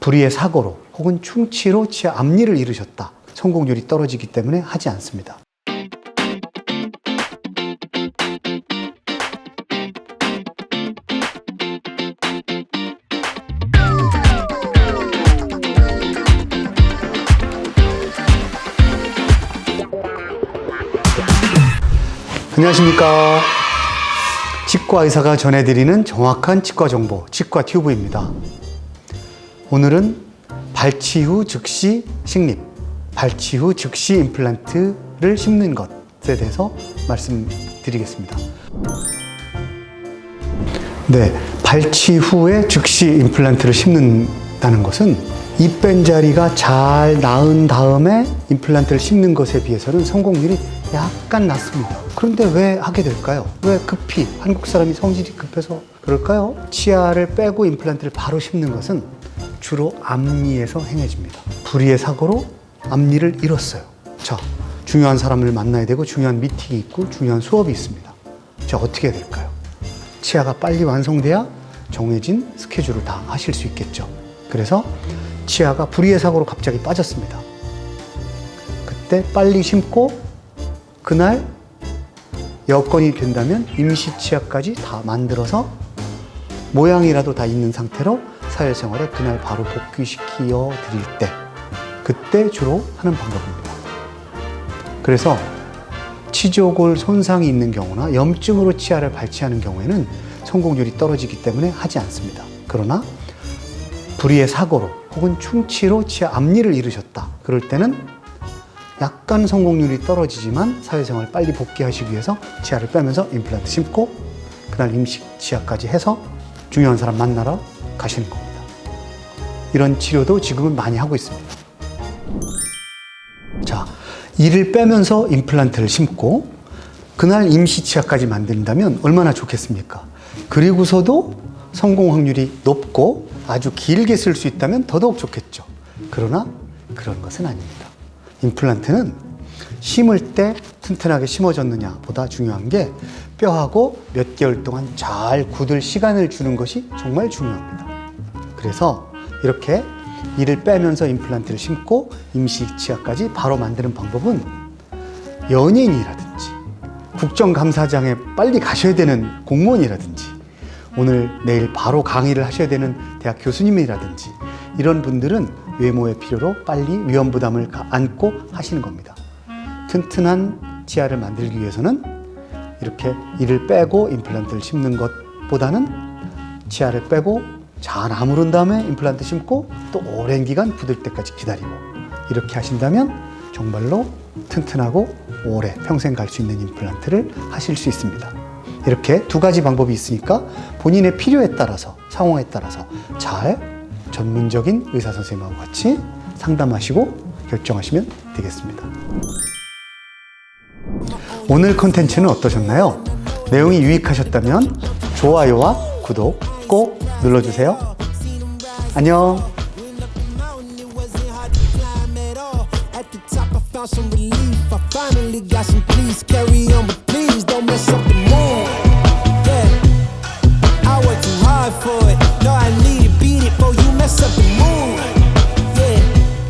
불의의 사고로 혹은 충치로 치아 앞니를 잃으셨다. 성공률이 떨어지기 때문에 하지 않습니다. 안녕하십니까. 치과 의사가 전해드리는 정확한 치과 정보, 치과 튜브입니다. 오늘은 발치 후 즉시 식립, 발치 후 즉시 임플란트를 심는 것에 대해서 말씀드리겠습니다. 네, 발치 후에 즉시 임플란트를 심는다는 것은 입뺀 자리가 잘 나은 다음에 임플란트를 심는 것에 비해서는 성공률이 약간 낮습니다. 그런데 왜 하게 될까요? 왜 급히 한국 사람이 성질이 급해서 그럴까요? 치아를 빼고 임플란트를 바로 심는 것은 주로 앞니에서 행해집니다. 불의의 사고로 앞니를 잃었어요. 자, 중요한 사람을 만나야 되고 중요한 미팅이 있고 중요한 수업이 있습니다. 자, 어떻게 해야 될까요? 치아가 빨리 완성돼야 정해진 스케줄을 다 하실 수 있겠죠. 그래서 치아가 불의의 사고로 갑자기 빠졌습니다. 그때 빨리 심고 그날 여건이 된다면 임시 치아까지 다 만들어서 모양이라도 다 있는 상태로 사회생활에 그날 바로 복귀시켜 드릴 때 그때 주로 하는 방법입니다. 그래서 치조골 손상이 있는 경우나 염증으로 치아를 발치하는 경우에는 성공률이 떨어지기 때문에 하지 않습니다. 그러나 불의의 사고로 혹은 충치로 치아 앞니를 잃으셨다. 그럴 때는 약간 성공률이 떨어지지만 사회생활 빨리 복귀하시기 위해서 치아를 빼면서 임플란트 심고 그날 임식 치아까지 해서 중요한 사람 만나러 가시는 겁니다. 이런 치료도 지금은 많이 하고 있습니다. 자, 이를 빼면서 임플란트를 심고 그날 임시 치아까지 만든다면 얼마나 좋겠습니까? 그리고서도 성공 확률이 높고 아주 길게 쓸 수 있다면 더더욱 좋겠죠. 그러나 그런 것은 아닙니다. 임플란트는 심을 때 튼튼하게 심어졌느냐 보다 중요한 게 뼈하고 몇 개월 동안 잘 굳을 시간을 주는 것이 정말 중요합니다. 그래서 이렇게 이를 빼면서 임플란트를 심고 임시 치아까지 바로 만드는 방법은 연예인이라든지 국정감사장에 빨리 가셔야 되는 공무원이라든지 오늘 내일 바로 강의를 하셔야 되는 대학 교수님이라든지 이런 분들은 외모의 필요로 빨리 위험 부담을 가- 안고 하시는 겁니다. 튼튼한 치아를 만들기 위해서는 이렇게 이를 빼고 임플란트를 심는 것보다는 치아를 빼고 잘 아무른 다음에 임플란트 심고 또 오랜 기간 굳을 때까지 기다리고 이렇게 하신다면 정말로 튼튼하고 오래 평생 갈 수 있는 임플란트를 하실 수 있습니다. 이렇게 두 가지 방법이 있으니까 본인의 필요에 따라서 상황에 따라서 잘 전문적인 의사 선생님하고 같이 상담하시고 결정하시면 되겠습니다. 오늘 컨텐츠는 어떠셨나요? 내용이 유익하셨다면 좋아요와 구독 꼭 눌러주세요. 안녕. found some relief. I finally got some peace. Carry on, but please don't mess up the mood.